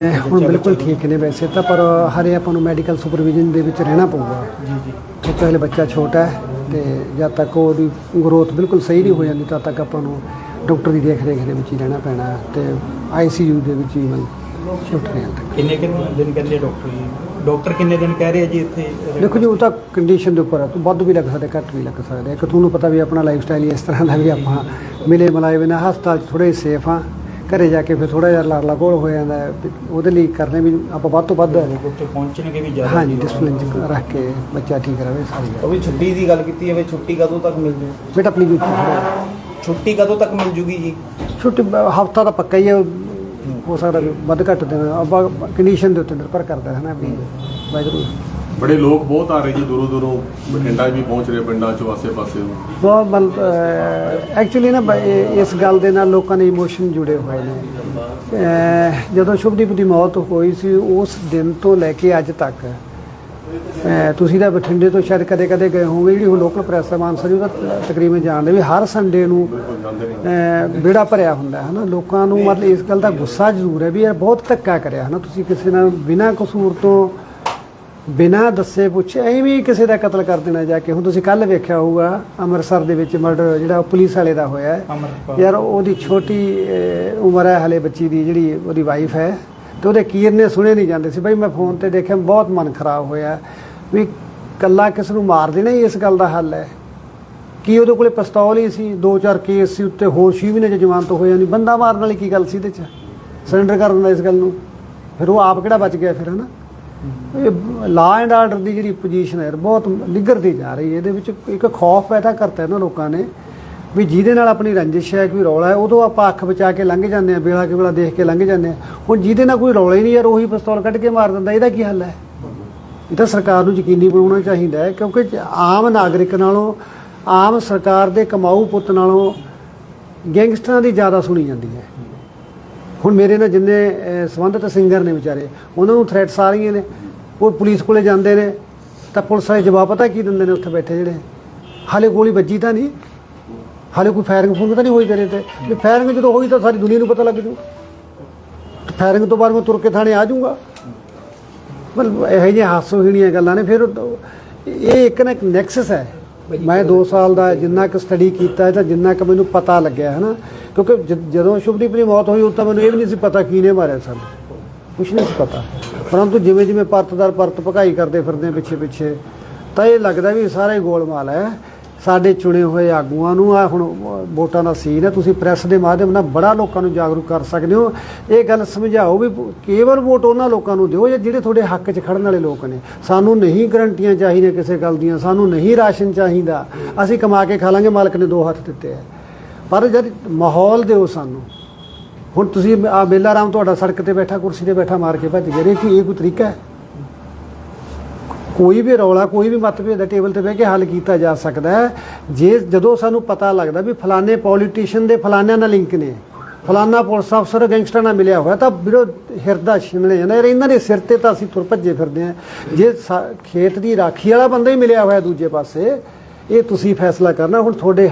ਹੁਣ ਬਿਲਕੁਲ ਠੀਕ ਨੇ ਵੈਸੇ ਤਾਂ ਪਰ ਹਰੇ ਆਪਾਂ ਨੂੰ ਮੈਡੀਕਲ ਸੁਪਰਵਿਜ਼ਨ ਦੇ ਵਿੱਚ ਰਹਿਣਾ ਪਊਗਾ। ਜੀ ਜੀ। ਕਿਉਂਕਿ ਹਲੇ ਬੱਚਾ ਛੋਟਾ ਹੈ ਤੇ ਜਦ ਤੱਕ ਉਹਦੀ ਗਰੋਥ ਬਿਲਕੁਲ ਸਹੀ ਨਹੀਂ ਹੋ ਜਾਂਦੀ ਤਦ ਤੱਕ ਆਪਾਂ ਨੂੰ ਡਾਕਟਰ ਦੀ ਦੇਖ ਰੇਖ ਦੇ ਵਿੱਚ ਹੀ ਰਹਿਣਾ ਪੈਣਾ ਹੈ ਤੇ ਆਈਸੀਯੂ ਦੇ ਵਿੱਚ ਹੀ ਮਤਲਬ ਸ਼ਿਫਟ ਰਹਿਣ ਤੱਕ ਕਿੰਨੇ ਕਿੰਨੇ ਦਿਨ ਕਹਿੰਦੇ ਡਾਕਟਰ ਜੀ? ਡਾਕਟਰ ਕਿੰਨੇ ਦਿਨ ਕਹਿ ਰਹੇ ਜੀ ਇੱਥੇ? ਦੇਖੋ ਜੀ ਉਹ ਤਾਂ ਕੰਡੀਸ਼ਨ ਦੇ ਉੱਪਰ ਹੈ ਤੂੰ ਵੱਧ ਵੀ ਲੱਗ ਸਕਦਾ ਘੱਟ ਵੀ ਲੱਗ ਸਕਦਾ। ਇੱਕ ਤੁਹਾਨੂੰ ਪਤਾ ਵੀ ਆਪਣਾ ਲਾਈਫ ਸਟਾਈਲ ਇਸ ਤਰ੍ਹਾਂ ਦਾ ਵੀ ਆਪਾਂ ਮਿਲੇ ਮਲਾਏ ਬਿਨਾਂ ਹਸਪਤਾਲ 'ਚ ਥੋੜੇ ਸੇਫ ਆ ਘਰੇ ਜਾ ਕੇ ਫਿਰ ਥੋੜਾ ਜਿਹਾ ਲਾੜਲਾ ਘੋਲ ਹੋ ਜਾਂਦਾ ਹੈ ਵੀ ਉਹਦੇ ਲਈ ਕਰਨੇ ਵੀ ਆਪਾਂ ਵੱਧ ਤੋਂ ਵੱਧ ਉੱਥੇ ਪਹੁੰਚਣਗੇ ਵੀ ਜ਼ਿਆਦਾ ਹਾਂਜੀ ਡਿਸਪਲਿਨ 'ਚ ਰੱਖ ਕੇ ਬੱਚਾ ਠੀਕ ਰਵੇ ਸਾਰੀ ਗੱਲ। ਉਹ ਵੀ ਛੁੱਟੀ ਦੀ ਗੱਲ ਕੀਤੀ ਹੈ ਵੀ ਛੁੱਟੀ ਕਦੋਂ ਤੱਕ ਮਿਲ ਜੂ? ਬੇਟਾ ਪਲੀਜ਼ ਛੁੱਟੀ ਕਦੋਂ ਤੱਕ ਮਿਲ ਜੂਗੀ ਜੀ? ਛੁੱਟੀ ਹਫਤਾ ਤਾਂ ਪੱਕਾ ਹੀ ਹੈ ਹੋ ਸਕਦਾ ਵੱਧ ਘੱਟ ਦਿਨ ਆਪਾਂ ਕੰਡੀਸ਼ਨ ਦੇ ਉੱਤੇ ਨਿਰਭਰ ਕਰਦਾ ਹੈ ਨਾ ਵੀ ਵਾਹਿਗੁਰੂ। ਬੜੇ ਲੋਕ ਬਹੁਤ ਆ ਰਹੇ ਜੀ ਦੂਰੋਂ ਦੂਰੋਂ ਬਠਿੰਡਾ ਵੀ ਪਹੁੰਚ ਰਹੇ ਪਿੰਡਾਂ ਚੋਂ ਆਸੇ ਪਾਸੇ ਬਹੁਤ ਮਤਲਬ ਐਕਚੁਅਲੀ ਨਾ ਬ- ਇਹ- ਇਸ ਗੱਲ ਦੇ ਨਾਲ ਲੋਕਾਂ ਦੇ ਇਮੋਸ਼ਨ ਜੁੜੇ ਹੋਏ ਨੇ। ਅਹ ਜਦੋਂ ਸ਼ੁਭਦੀਪ ਦੀ ਮੌਤ ਹੋਈ ਸੀ ਉਸ ਦਿਨ ਤੋਂ ਲੈ ਕੇ ਅੱਜ ਤੱਕ ਅਹ ਤੁਸੀਂ ਤਾਂ ਬਠਿੰਡੇ ਤੋਂ ਸ਼ਾਇਦ ਕਦੇ ਕਦੇ ਗਏ ਹੋਵੋਗੇ ਜਿਹੜੀ ਹੁਣ ਲੋਕਲ ਪ੍ਰੈਸ ਹੈ ਮਾਨਸਾ ਜੀ ਉਹਦਾ ਤਕਰੀਬਨ ਜਾਣਦੇ ਵੀ ਹਰ ਸੰਡੇ ਨੂੰ ਜਾਂਦੇ ਨੇ। ਅਹ ਵਿਹੜਾ ਭਰਿਆ ਹੁੰਦਾ ਹੈ ਨਾ ਲੋਕਾਂ ਨੂੰ ਮਤਲਬ ਇਸ ਗੱਲ ਦਾ ਗੁੱਸਾ ਜ਼ਰੂਰ ਹੈ ਵੀ ਇਹ ਬਹੁਤ ਧੱਕਾ ਕਰਿਆ ਹੈ ਨਾ ਤੁਸੀਂ ਕਿਸੇ ਨਾਲ ਬਿਨਾਂ ਕਸੂਰ ਤੋਂ ਬਿਨਾਂ ਦੱਸੇ ਪੁੱਛੇ ਐਵੇਂ ਕਿਸੇ ਦਾ ਕਤਲ ਕਰ ਦੇਣਾ ਜਾ ਕੇ। ਹੁਣ ਤੁਸੀਂ ਕੱਲ ਵੇਖਿਆ ਹੋਊਗਾ ਅੰਮ੍ਰਿਤਸਰ ਦੇ ਵਿੱਚ ਮਰਡਰ ਜਿਹੜਾ ਉਹ ਪੁਲਿਸ ਵਾਲੇ ਦਾ ਹੋਇਆ ਹੈ। ਯਾਰ ਉਹਦੀ ਛੋਟੀ ਉਮਰ ਹੈ ਹਲੇ ਬੱਚੀ ਦੀ ਜਿਹੜੀ ਉਹਦੀ ਵਾਈਫ ਹੈ। ਤੇ ਉਹਦੇ ਕੀਰਨੇ ਸੁਣੇ ਨਹੀਂ ਜਾਂਦੇ ਸੀ। ਬਈ ਮੈਂ ਫੋਨ ਤੇ ਦੇਖਿਆ ਬਹੁਤ ਮਨ ਖਰਾਬ ਹੋਇਆ। ਵੀ ਕੱਲਾ ਕਿਸ ਨੂੰ ਮਾਰ ਦੇਣਾ ਹੀ ਇਸ ਗੱਲ ਦਾ ਹੱਲ ਹੈ? ਕੀ ਉਹਦੇ ਕੋਲੇ ਪਿਸਤੌਲ ਹੀ ਸੀ? ਦੋ ਚਾਰ ਕੇਸ ਸੀ ਉੱਤੇ ਹੋਰ ਛੇ ਮਹੀਨੇ ਚ ਜ਼ਮਾਨਤ ਹੋਇਆ ਨਹੀਂ। ਬੰਦਾ ਮਾਰਨ ਵਾਲੀ ਕੀ ਗੱਲ ਸੀ ਇਹਦੇ ਚ? ਸਰੈਂਡਰ ਕਰ ਦਿੰਦਾ ਇਸ ਗੱਲ ਨੂੰ? ਫਿਰ ਉਹ ਆਪ ਕਿਹੜਾ ਬਚ ਗਿਆ ਫਿਰ ਹਨਾ? ਇਹ ਲਾ ਐਂਡ ਆਰਡਰ ਦੀ ਜਿਹੜੀ ਪੋਜੀਸ਼ਨ ਹੈ ਬਹੁਤ ਨਿੱਘਰਦੀ ਜਾ ਰਹੀ ਹੈ। ਇਹਦੇ ਵਿੱਚ ਇੱਕ ਖੌਫ ਪੈਦਾ ਕਰਤਾ ਇਹਨਾਂ ਲੋਕਾਂ ਨੇ ਵੀ ਜਿਹਦੇ ਨਾਲ ਆਪਣੀ ਰੰਜਿਸ਼ ਹੈ, ਕੋਈ ਰੌਲਾ ਹੈ, ਉਦੋਂ ਆਪਾਂ ਅੱਖ ਬਚਾ ਕੇ ਲੰਘ ਜਾਂਦੇ ਆ ਵੇਲਾ ਕੇ ਵੇਲਾ ਦੇਖ ਕੇ ਲੰਘ ਜਾਂਦੇ ਆ ਹੁਣ ਜਿਹਦੇ ਨਾਲ ਕੋਈ ਰੌਲਾ ਹੀ ਨਹੀਂ ਯਾਰ, ਉਹੀ ਪਿਸਤੌਲ ਕੱਢ ਕੇ ਮਾਰ ਦਿੰਦਾ, ਇਹਦਾ ਕੀ ਹੱਲ ਹੈ? ਇਹ ਤਾਂ ਸਰਕਾਰ ਨੂੰ ਯਕੀਨੀ ਬਣਾਉਣਾ ਚਾਹੀਦਾ ਹੈ, ਕਿਉਂਕਿ ਆਮ ਨਾਗਰਿਕ ਨਾਲੋਂ, ਆਮ ਸਰਕਾਰ ਦੇ ਕਮਾਊ ਪੁੱਤ ਨਾਲੋਂ ਗੈਂਗਸਟਰਾਂ ਦੀ ਜ਼ਿਆਦਾ ਸੁਣੀ ਜਾਂਦੀ ਹੈ। ਹੁਣ ਮੇਰੇ ਨਾਲ ਜਿੰਨੇ ਅਹ, ਸੰਬੰਧਿਤ ਸਿੰਗਰ ਨੇ ਵਿਚਾਰੇ ਉਹਨਾਂ ਨੂੰ ਥ੍ਰੈਟਸ ਆ ਰਹੀਆਂ ਨੇ। ਉਹ ਪੁਲਿਸ ਕੋਲੇ ਜਾਂਦੇ ਨੇ ਤਾਂ ਪੁਲਿਸ ਵਾਲੇ ਜਵਾਬ ਪਤਾ ਕੀ ਦਿੰਦੇ ਨੇ ਉੱਥੇ ਬੈਠੇ ਜਿਹੜੇ? ਹਾਲੇ ਗੋਲੀ ਵੱਜੀ ਤਾਂ ਨਹੀਂ ਹਾਲੇ ਕੋਈ ਫਾਇਰਿੰਗ ਫੂਰਿੰਗ ਤਾਂ ਨਹੀਂ ਹੋਈ ਤੇਰੇ ਤੇ। ਜੇ ਫਾਇਰਿੰਗ ਜਦੋਂ ਹੋਈ ਤਾਂ ਸਾਰੀ ਦੁਨੀਆ ਨੂੰ ਪਤਾ ਲੱਗ ਜੂ। ਫਾਇਰਿੰਗ ਤੋਂ ਬਾਅਦ ਮੈਂ ਤੁਰ ਕੇ ਥਾਣੇ ਆ ਜਾਊਂਗਾ। ਮਤਲਬ ਇਹੋ ਜਿਹੀਆਂ ਹਾਸੋਹੀਣੀਆਂ ਗੱਲਾਂ ਨੇ ਫਿਰ ਉਹ- ਇਹ ਇੱਕ ਨਾ ਇੱਕ ਨੈਕਸਸ ਹੈ। ਮੈਂ 2 ਸਾਲ ਦਾ ਜਿੰਨਾ ਕੁ ਸਟੱਡੀ ਕੀਤਾ ਤਾਂ ਜਿੰਨਾ ਕੁ ਮੈਨੂੰ ਪਤਾ ਲੱਗਿਆ ਹੈ ਨਾ ਕਿਉਂਕਿ ਜ- ਜਦੋਂ ਸ਼ੁਭਦੀਪ ਦੀ ਮੌਤ ਹੋਈ ਉਦੋਂ ਤਾਂ ਮੈਨੂੰ ਇਹ ਵੀ ਨਹੀਂ ਸੀ ਪਤਾ ਕਿਹਨੇ ਮਾਰਿਆ ਸਾਨੂੰ। ਕੁਛ ਨਹੀਂ ਸੀ ਪਤਾ। ਪਰੰਤੂ ਜਿਵੇਂ ਜਿਵੇਂ ਪਰਤਦਾਰ ਪਰਤ ਭਕਾਈ ਕਰਦੇ ਫਿਰਦੇ ਪਿੱਛੇ ਪਿੱਛੇ ਤਾਂ ਇਹ ਲੱਗਦਾ ਵੀ ਸਾਰਾ ਗੋਲਮਾਲ ਹੈ। ਸਾਡੇ ਚੁਣੇ ਹੋਏ ਆਗੂਆਂ ਨੂੰ ਆ ਹੁਣ ਵੋਟਾਂ ਦਾ ਸੀਨ ਹੈ, ਤੁਸੀਂ ਪ੍ਰੈਸ ਦੇ ਮਾਧਿਅਮ ਨਾਲ ਬੜਾ ਲੋਕਾਂ ਨੂੰ ਜਾਗਰੂਕ ਕਰ ਸਕਦੇ ਹੋ। ਇਹ ਗੱਲ ਸਮਝਾਓ ਵੀ ਕੇਵਲ ਵੋਟ ਉਹਨਾਂ ਲੋਕਾਂ ਨੂੰ ਦਿਓ ਜਾਂ ਜਿਹੜੇ ਤੁਹਾਡੇ ਹੱਕ 'ਚ ਖੜਨ ਵਾਲੇ ਲੋਕ ਨੇ। ਸਾਨੂੰ ਨਹੀਂ ਗਰੰਟੀਆਂ ਚਾਹੀਦੀਆਂ ਕਿਸੇ ਗੱਲ ਦੀਆਂ, ਸਾਨੂੰ ਨਹੀਂ ਰਾਸ਼ਨ ਚਾਹੀਦਾ। ਅਸੀਂ ਕਮਾ ਕੇ ਖਾ ਲਾਂਗੇ, ਮਾਲਕ ਨੇ ਦੋ ਹੱਥ ਦਿੱਤੇ ਆ ਪਰ ਜਦ ਮਾਹੌਲ ਦਿਓ ਸਾਨੂੰ। ਹੁਣ ਤੁਸੀਂ ਆ ਮੇਲਾ ਰਾਮ ਤੁਹਾਡਾ ਸੜਕ ਤੇ ਬੈਠਾ, ਕੁਰਸੀ ਤੇ ਬੈਠਾ, ਮਾਰ ਕੇ ਭੱਜ ਗਏ ਕਿ ਇਹ ਕੋਈ ਤਰੀਕਾ ਹੈ? ਕੋਈ ਵੀ ਰੌਲਾ ਕੋਈ ਵੀ ਮਤਭੇਦ ਟੇਬਲ ਤੇ ਬਹਿ ਕੇ ਹੱਲ ਕੀਤਾ ਜਾ ਸਕਦਾ ਹੈ। ਜੇ ਜਦੋਂ ਸਾਨੂੰ ਪਤਾ ਲੱਗਦਾ ਵੀ ਫਲਾਣੇ ਪੋਲੀਟੀਸ਼ੀਅਨ ਦੇ ਫਲਾਣਿਆਂ ਨਾਲ ਲਿੰਕ ਨੇ ਫਲਾਣਾ ਪੁਲਿਸ ਅਫਸਰ ਗੈਂਗਸਟਰ ਨਾਲ ਮਿਲਿਆ ਹੋਇਆ ਤਾਂ ਵੀਰੋ ਹਿਰਦਾ ਸ਼ਿਮਲੇ ਜਾਂਦਾ। ਇਹਨਾਂ ਦੇ ਸਿਰ ਤੇ ਤਾਂ ਅਸੀਂ ਤੁਰ ਭੱਜੇ ਫਿਰਦੇ ਹਾਂ। ਜੇ ਖੇਤ ਦੀ ਰਾਖੀ ਵਾਲਾ ਬੰਦਾ ਹੀ ਮਿਲਿਆ ਹੋਇਆ ਦੂਜੇ ਪਾਸੇ ਇਹ ਤੁਸੀਂ ਫੈਸਲਾ ਕਰਨਾ। ਹੁਣ ਤੁਹਾਡੇ